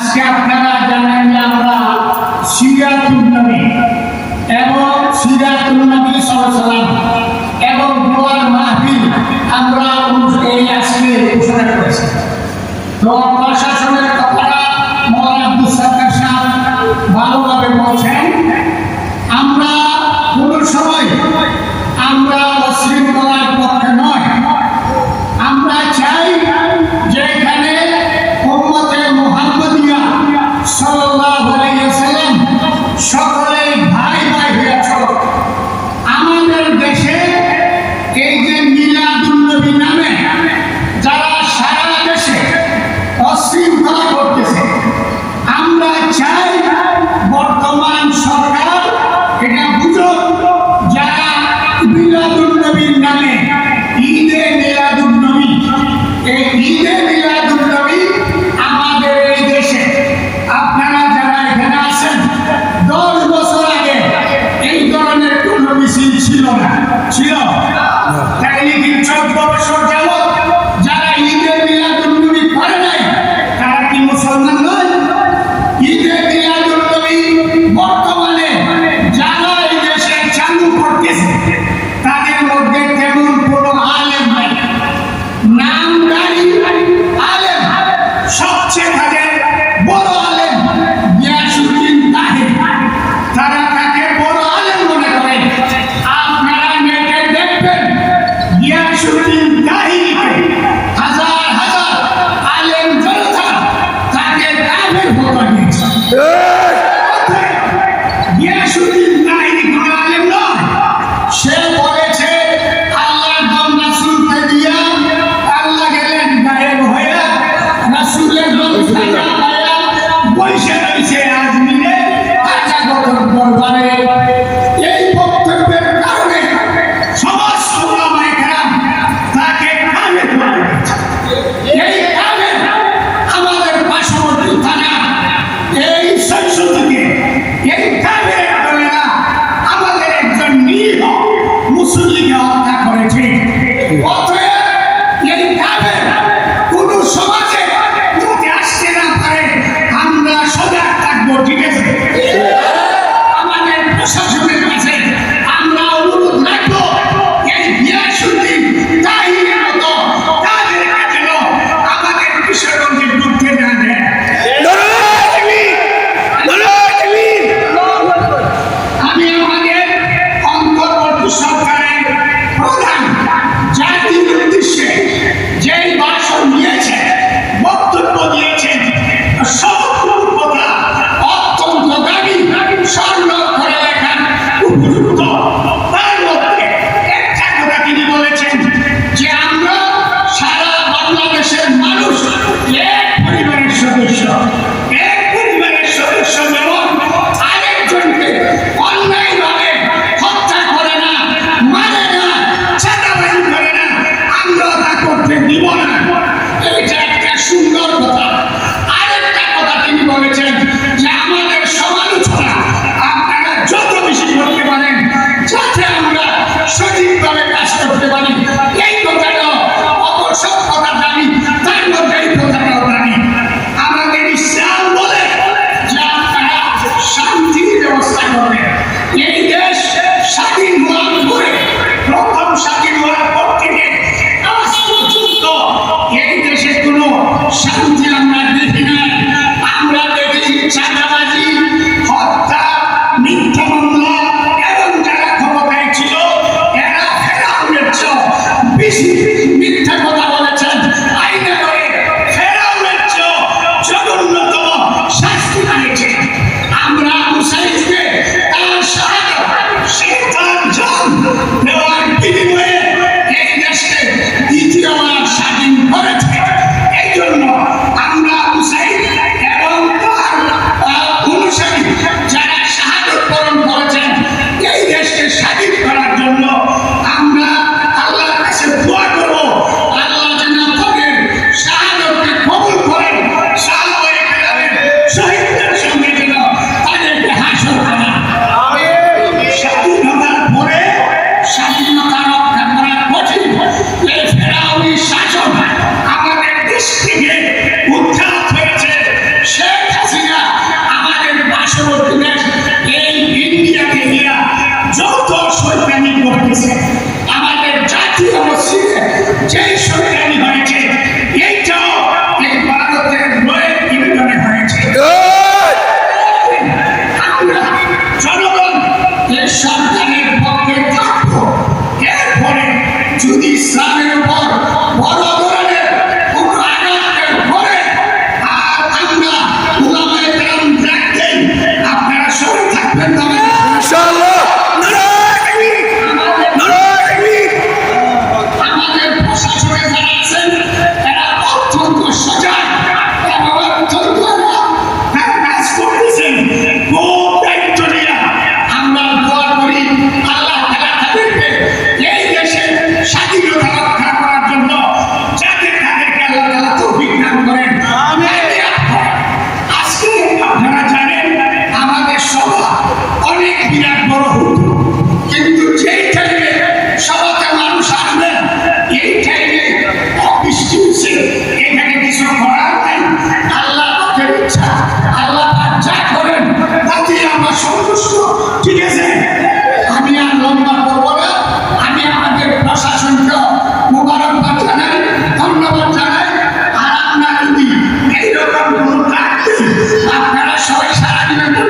আজকে আপনারা জানেন যে আমরা নবী এবং নবী এবং দোয়ার মাহফিল আমরা এই আজকে ঘোষণা করেছি। তো প্রশাসনের কথাটা মহান আব্দুল সরকার সাহেব ভালোভাবে বলছেন। আমরা কোনো সময় আমরা change.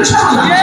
唱的